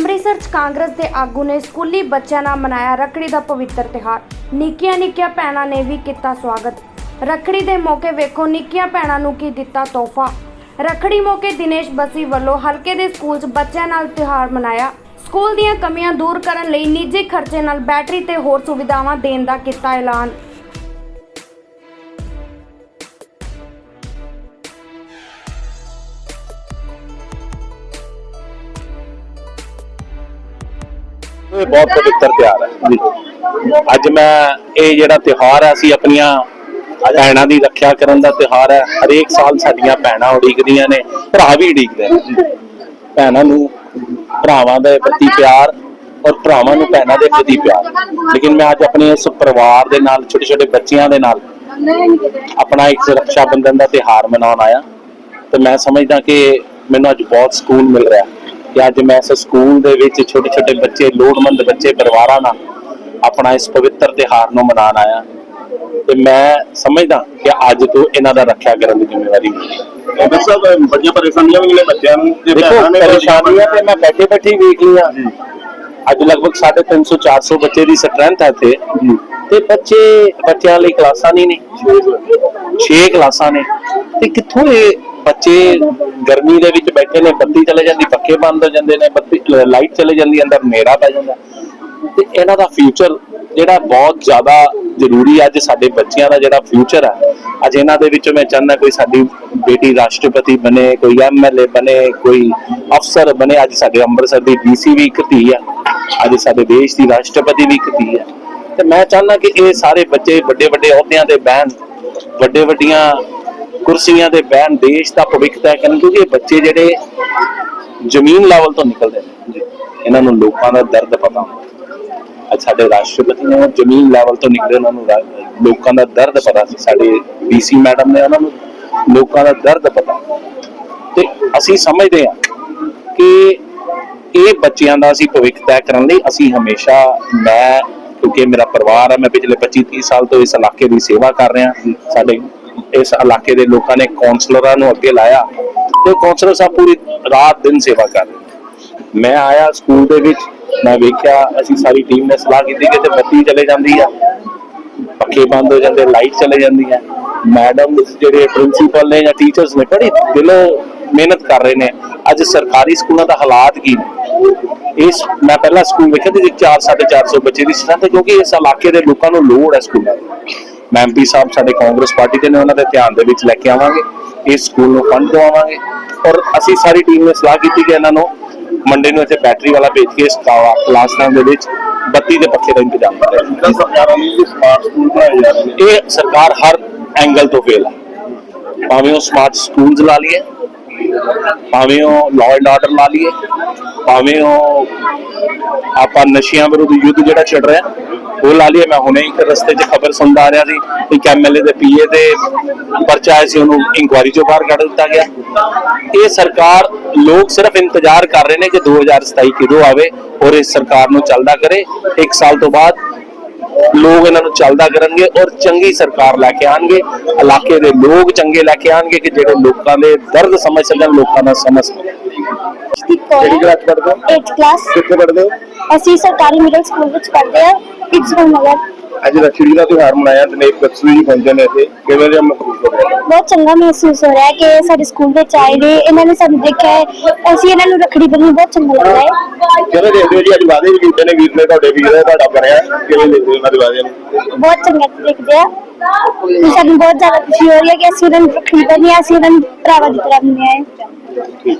ਅੰਮ੍ਰਿਤਸਰ 'ਚ ਕਾਂਗਰਸ ਦੇ ਆਗੂ ਨੇ ਸਕੂਲੀ ਬੱਚਿਆਂ ਨਾਲ ਮਨਾਇਆ ਰੱਖੜੀ ਦਾ ਪਵਿੱਤਰ ਤਿਉਹਾਰ। ਨਿੱਕੀਆਂ ਨਿੱਕੀਆਂ ਭੈਣਾਂ ਨੇ ਵੀ ਕੀਤਾ ਸਵਾਗਤ। ਰੱਖੜੀ ਦੇ ਮੌਕੇ ਵੇਖੋ ਨਿੱਕੀਆਂ ਭੈਣਾਂ ਨੂੰ ਕੀ ਦਿੱਤਾ ਤੋਹਫਾ। ਰੱਖੜੀ ਮੌਕੇ ਦਿਨੇਸ਼ ਬਸੀ ਵੱਲੋਂ ਹਲਕੇ ਦੇ ਸਕੂਲ 'ਚ ਬੱਚਿਆਂ ਨਾਲ ਤਿਉਹਾਰ ਮਨਾਇਆ। ਸਕੂਲ ਦੀਆਂ ਕਮੀਆਂ ਦੂਰ ਕਰਨ ਲਈ ਨਿੱਜੀ ਖਰਚੇ ਨਾਲ ਬੈਟਰੀ ਤੇ ਹੋਰ ਸੁਵਿਧਾਵਾਂ ਦੇਣ ਦਾ ਕੀਤਾ ਐਲਾਨ। ਇਹ ਬਹੁਤ ਪਵਿੱਤਰ ਤਿਉਹਾਰ ਹੈ। ਅੱਜ ਮੈਂ ਇਹ ਜਿਹੜਾ ਤਿਉਹਾਰ ਹੈ, ਅਸੀਂ ਆਪਣੀਆਂ ਭੈਣਾਂ ਦੀ ਰੱਖਿਆ ਕਰਨ ਦਾ ਤਿਉਹਾਰ ਹੈ। ਹਰੇਕ ਸਾਲ ਸਾਡੀਆਂ ਭੈਣਾਂ ਉਡੀਕਦੀਆਂ ਨੇ, ਭਰਾ ਵੀ ਉਡੀਕਦੇ ਨੇ। ਭੈਣਾਂ ਨੂੰ, ਭਰਾਵਾਂ ਦੇ ਪ੍ਰਤੀ ਪਿਆਰ ਔਰ ਭਰਾਵਾਂ ਨੂੰ ਭੈਣਾਂ ਦੇ ਪ੍ਰਤੀ ਪਿਆਰ। ਲੇਕਿਨ ਮੈਂ ਅੱਜ ਆਪਣੇ ਇਸ ਪਰਿਵਾਰ ਦੇ ਨਾਲ ਛੋਟੇ ਛੋਟੇ ਬੱਚਿਆਂ ਦੇ ਨਾਲ ਆਪਣਾ ਇੱਕ ਰੱਖਿਆ ਬੰਧਨ ਦਾ ਤਿਉਹਾਰ ਮਨਾਉਣ ਆਇਆ। ਤੇ ਮੈਂ ਸਮਝਦਾ ਕਿ ਮੈਨੂੰ ਅੱਜ ਬਹੁਤ ਸਕੂਨ ਮਿਲ ਰਿਹਾ। ਕਿ ਅੱਜ ਮੈਂ ਇਸ ਸਕੂਲ ਦੇ ਵਿੱਚ ਛੋਟੇ ਛੋਟੇ ਬੱਚੇ ਲੋੜਵੰਦ ਬੱਚੇ ਪਰਿਵਾਰਾਂ ਨਾਲ ਆਪਣਾ ਇਸ ਪਵਿੱਤਰ ਤਿਉਹਾਰ ਨੂੰ ਮਨਾਉਣ ਆਇਆ। ਤੇ ਮੈਂ ਸਮਝਦਾ ਕਿ ਅੱਜ ਤੋਂ ਇਹਨਾਂ ਦਾ ਰੱਖਿਆ ਕਰਨ ਦੀ ਜ਼ਿੰਮੇਵਾਰੀ ਮੇਰੀ ਹੈ। ਡਾਕਟਰ ਸਾਹਿਬ ਬੜੀਆਂ ਪਰੇਸ਼ਾਨੀਆਂ ਵੀ ਨੇ ਬੱਚਿਆਂ ਨੂੰ। ਤੇ ਦੇਖੋ ਭੈਣਾਂ ਨੇ ਪਰੇਸ਼ਾਨੀਆਂ ਤੇ ਮੈਂ ਬੈਠੇ ਬੈਠੇ ਹੀ ਵੇਖ ਲਈਆਂ। ਅੱਜ ਲਗਭਗ 350 400 ਬੱਚੇ ਦੀ ਸਟਰੈਂਥ ਹੈ ਤੇ ਤੇ ਬੱਚੇ ਬੱਚਿਆਂ ਲਈ ਕਲਾਸਾਂ ਨਹੀਂ ਨੇ। 6 ਕਲਾਸਾਂ ਨੇ। ਤੇ ਕਿੱਥੋਂ ਇਹ ਬੱਚੇ ਗਰਮੀ ਦੇ ਵਿੱਚ ਬੈਠੇ ਨੇ, ਬੱਤੀ ਚਲੇ ਜਾਂਦੀ, ਪੱਖੇ ਬੰਦ ਹੋ ਜਾਂਦੇ ਨੇ, ਬੱਤੀ ਲਾਈਟ ਚਲੇ ਜਾਂਦੀ, ਅੰਦਰ ਹਨੇਰਾ ਪੈ ਜਾਂਦਾ। ਤੇ ਇਹਨਾਂ ਦਾ ਫਿਊਚਰ ਜਿਹੜਾ ਬਹੁਤ ਜ਼ਿਆਦਾ ਜ਼ਰੂਰੀ ਅੱਜ ਸਾਡੇ ਬੱਚਿਆਂ ਦਾ ਜਿਹੜਾ ਫਿਊਚਰ ਹੈ ਅੱਜ ਇਹਨਾਂ ਦੇ ਵਿੱਚੋਂ ਮੈਂ ਚਾਹੁੰਦਾ ਕੋਈ ਸਾਡੀ ਬੇਟੀ ਰਾਸ਼ਟਰਪਤੀ ਬਣੇ, ਕੋਈ ਐਮਐਲਏ ਬਣੇ, ਕੋਈ ਅਫਸਰ ਬਣੇ, ਅੱਜ ਸਾਡੇ ਅੰਮ੍ਰਿਤਸਰ ਦੀ ਡੀਸੀ ਵੀ ਇੱਕ ਧੀ ਹੈ ਅੱਜ ਸਾਡੇ ਦੇਸ਼ ਦੀ ਰਾਸ਼ਟਰਪਤੀ ਵੀ ਇੱਕ ਧੀ ਹੈ ਤੇ ਮੈਂ ਚਾਹੁੰਦਾ ਕਿ ਇਹ ਸਾਰੇ ਬੱਚੇ ਵੱਡੇ ਵੱਡੇ ਅਹੁਦਿਆਂ ਤੇ ਬਹਿਣ ਵੱਡੇ ਵੱਡੀਆਂ ਕੁਰਸੀਆਂ ਤੇ ਬਹਿਣ, ਦੇਸ਼ ਦਾ ਭਵਿੱਖ ਤੈਅ ਕਰਨ, ਕਿਉਂਕਿ ਇਹ ਬੱਚੇ ਜਿਹੜੇ ਜ਼ਮੀਨ ਲੈਵਲ ਤੋਂ ਨਿਕਲਦੇ ਨੇ ਇਹਨਾਂ ਨੂੰ ਲੋਕਾਂ ਦਾ ਦਰਦ ਪਤਾ ਹੁੰਦਾ। ਅੱਜ ਸਾਡੇ ਰਾਸ਼ਟਰਪਤੀ ਨੇ ਜ਼ਮੀਨ ਲੈਵਲ ਤੋਂ ਨਿਕਲੇ, ਉਹਨਾਂ ਨੂੰ ਲੋਕਾਂ ਦਾ ਦਰਦ ਪਤਾ ਸੀ। ਸਾਡੇ ਡੀਸੀ ਮੈਡਮ ਨੇ ਉਹਨਾਂ ਨੂੰ ਲੋਕਾਂ ਦਾ ਦਰਦ ਪਤਾ। ਤੇ ਅਸੀਂ ਸਮਝਦੇ ਹਾਂ ਕਿ ਇਹ ਬੱਚਿਆਂ ਦਾ ਅਸੀਂ ਭਵਿੱਖ ਤੈਅ ਕਰਨ ਲਈ ਅਸੀਂ ਹਮੇਸ਼ਾ ਮੈਂ, ਕਿਉਂਕਿ ਮੇਰਾ ਪਰਿਵਾਰ ਹੈ ਮੈਂ ਪਿਛਲੇ 25 30 ਸਾਲ ਤੋਂ ਇਸ ਇਲਾਕੇ ਦੀ ਸੇਵਾ ਕਰ ਰਿਹਾ। ਸਾਡੇ ਇਸ ਇਲਾਕੇ ਦੇ ਲੋਕਾਂ ਨੇ ਕਾਉਂਸਲਰਾਂ ਨੂੰ ਅੱਗੇ ਲਾਇਆ ਤੇ ਕਾਉਂਸਲਰ ਸਾਹਿਬ ਪੂਰੀ ਰਾਤ ਦਿਨ ਸੇਵਾ ਕਰ ਰਹੇ ਮੈਂ ਆਇਆ ਸਕੂਲ ਦੇ ਵਿੱਚ, ਮੈਂ ਵੇਖਿਆ, ਅਸੀਂ ਸਾਰੀ ਟੀਮ ਨੇ ਸਲਾਹ ਕੀਤੀ ਕਿ ਤੇ ਬੱਤੀ ਚਲੇ ਜਾਂਦੀ ਆ, ਪੱਖੇ ਬੰਦ ਹੋ ਜਾਂਦੇ ਲਾਈਟ ਚਲੇ ਜਾਂਦੀ ਹੈ ਮੈਡਮ ਜਿਹੜੇ ਪ੍ਰਿੰਸੀਪਲ ਨੇ ਜਾਂ ਟੀਚਰਸ ਨੇ, ਬੜੀ ਦਿਲੋਂ ਮਿਹਨਤ ਕਰ ਰਹੇ ਨੇ। ਅੱਜ ਸਰਕਾਰੀ ਸਕੂਲਾਂ ਦਾ ਹਾਲਾਤ ਕੀ ਨੇ? ਇਸ, ਮੈਂ ਪਹਿਲਾ ਸਕੂਲ ਵੇਖਿਆ ਤੇ 4 450 ਬੱਚੇ ਦੀ ਸਟ੍ਰੈਂਥ ਕਿਉਂਕਿ ਇਸ ਇਲਾਕੇ ਦੇ ਲੋਕਾਂ ਨੂੰ ਲੋੜ ਹੈ ਸਕੂਲਾਂ ਦੀ। ਐਮਪੀ ਸਾਹਿਬ ਸਾਡੇ ਕਾਂਗਰਸ ਪਾਰਟੀ ਦੇ ਨੇ, ਉਹਨਾਂ ਦੇ ਧਿਆਨ ਦੇ ਵਿੱਚ ਲੈ ਕੇ ਆਵਾਂਗੇ, ਇਸ ਸਕੂਲ ਨੂੰ ਫੰਡ ਦਵਾਵਾਂਗੇ। ਔਰ ਅਸੀਂ ਸਾਰੀ ਟੀਮ ਨੇ ਸਲਾਹ ਕੀਤੀ ਕਿ ਇਹਨਾਂ ਨੂੰ ਮੰਡੇ ਨੂੰ ਇੱਥੇ ਬੈਟਰੀ ਵਾਲਾ ਭੇਜ ਕੇ ਕਲਾਸ ਕਲਾਸਰੂਮ ਦੇ ਵਿੱਚ ਬੱਤੀ ਦੇ ਪੱਖੇ ਦਾ ਇੰਤਜ਼ਾਮ ਕਰਾਂਗੇ ਜਿਹੜਾ ਸਰਕਾਰਾਂ ਨੇ ਇਹ ਸਮਾਰਟ ਸਕੂਲ ਬਣਾਏ ਜਾ ਰਹੇ ਇਹ ਸਰਕਾਰ ਹਰ ਐਂਗਲ ਤੋਂ ਫੇਲ ਹੈ ਭਾਵੇਂ ਉਹ ਸਮਾਰਟ ਸਕੂਲਸ ਲਾ ਲਈਏ, ਭਾਵੇਂ ਉਹ ਲਾਅ ਐਂਡ ਆਰਡਰ ਲਾ ਲਈਏ, ਭਾਵੇਂ ਉਹ ਆਪਾਂ ਨਸ਼ਿਆਂ ਵਿਰੁੱਧ ਯੁੱਧ ਜਿਹੜਾ ਛਿੜ ਰਿਹਾ ਉਹ ਲਾ ਲਈਏ, ਮੈਂ ਹੁਣੇ ਇੱਕ ਰਸਤੇ 'ਚ ਖਬਰ ਸੁਣਦਾ ਆ ਰਿਹਾ ਸੀ ਇੱਕ ਐਮਐਲਏ ਦੇ ਪੀਏ ਦੇ ਪਰਚਾ ਆਇਆ ਸੀ, ਉਹਨੂੰ ਇਨਕੁਆਰੀ ਚੋਂ ਬਾਹਰ ਕੱਢ ਦਿੱਤਾ ਗਿਆ। ਇਹ ਸਰਕਾਰ, ਲੋਕ ਸਿਰਫ ਇੰਤਜ਼ਾਰ ਕਰ ਰਹੇ ਨੇ ਕਿ 2027 ਕਿਦੋਂ ਆਵੇ ਔਰ ਇਸ ਸਰਕਾਰ ਨੂੰ ਚੱਲਦਾ ਕਰੇ। ਇੱਕ ਸਾਲ ਤੋਂ ਬਾਅਦ ਲੋਕ ਇਹਨਾਂ ਨੂੰ ਚੱਲਦਾ ਕਰਨਗੇ ਔਰ ਚੰਗੀ ਸਰਕਾਰ ਲੈ ਕੇ ਆਣਗੇ ਇਲਾਕੇ ਦੇ ਲੋਕ ਚੰਗੇ ਲੈ ਕੇ ਆਣਗੇ ਕਿ ਜਿਹੜੇ ਲੋਕਾਂ ਦੇ ਦਰਦ ਸਮਝ ਸਕਣ, ਲੋਕਾਂ ਦਾ ਸਮਝ ਸਕਣ। ਕਿਹੜੀ ਕਲਾਸ ਪੜ੍ਹਦੇ ਹੋ? 8th ਕਲਾਸ ਕਿੱਥੇ ਪੜ੍ਹਦੇ ਹੋ? ਅਸੀਂ ਸਰਕਾਰੀ ਮਿਡਲ ਸਕੂਲ ਵਿੱਚ ਪੜ੍ਹਦੇ ਹਾਂ ਪਿਟਸਬਰਗ ਨਗਰ ਅੱਜ ਰੱਖੜੀ ਦਾ ਤਿਉਹਾਰ ਮਨਾਇਆ ਦਿਨੇਸ਼ ਬੱਸੂ ਜੀ ਪਹੁੰਚੇ ਨੇ ਇੱਥੇ। ਕਿਵੇਂ ਜਿਹਾ ਮਹਿਸੂਸ ਹੋ ਰਿਹਾ? ਬਹੁਤ ਚੰਗਾ ਮਹਿਸੂਸ ਹੋ ਰਿਹਾ ਹੈ ਕਿ ਸਾਡੇ ਸਕੂਲ ਵਿੱਚ ਆਏ ਨੇ। ਇਹਨਾਂ ਨੇ ਸਾਨੂੰ ਦੇਖਿਆ ਹੈ। ਅਸੀਂ ਇਹਨਾਂ ਨੂੰ ਰੱਖੜੀ ਬੰਨ੍ਹਣੀ ਬਹੁਤ ਚੰਗਾ ਲੱਗਦਾ ਹੈ। ਕਿਵੇਂ ਦੇਖਦੇ ਹੋ ਜੀ? ਅੱਜ ਵਾਅਦੇ ਵੀ ਕੀਤੇ ਨੇ ਵੀਰ ਨੇ ਤੁਹਾਡੇ ਵੀਰ ਨੇ ਤੁਹਾਡਾ ਬਣਿਆ। ਕਿਵੇਂ ਦੇਖਦੇ ਹੋ ਉਹਨਾਂ ਦੇ ਵਾਅਦਿਆਂ ਨੂੰ? ਬਹੁਤ ਚੰਗਾ ਦੇਖਦੇ ਆ। ਤੇ ਸਾਨੂੰ ਬਹੁਤ ਜ਼ਿਆਦਾ ਖੁਸ਼ੀ ਹੋ ਰਹੀ ਹੈ ਕਿ ਅਸੀਂ ਇਹਨਾਂ ਨੂੰ ਰੱਖੜੀ ਬੰਨ੍ਹੀ ਹੈ ਅਸੀਂ ਇਹਨਾਂ ਨੂੰ ਭਰਾਵਾਂ ਦੀ ਤਰ੍ਹਾਂ ਮੰਨਿਆ ਹੈ।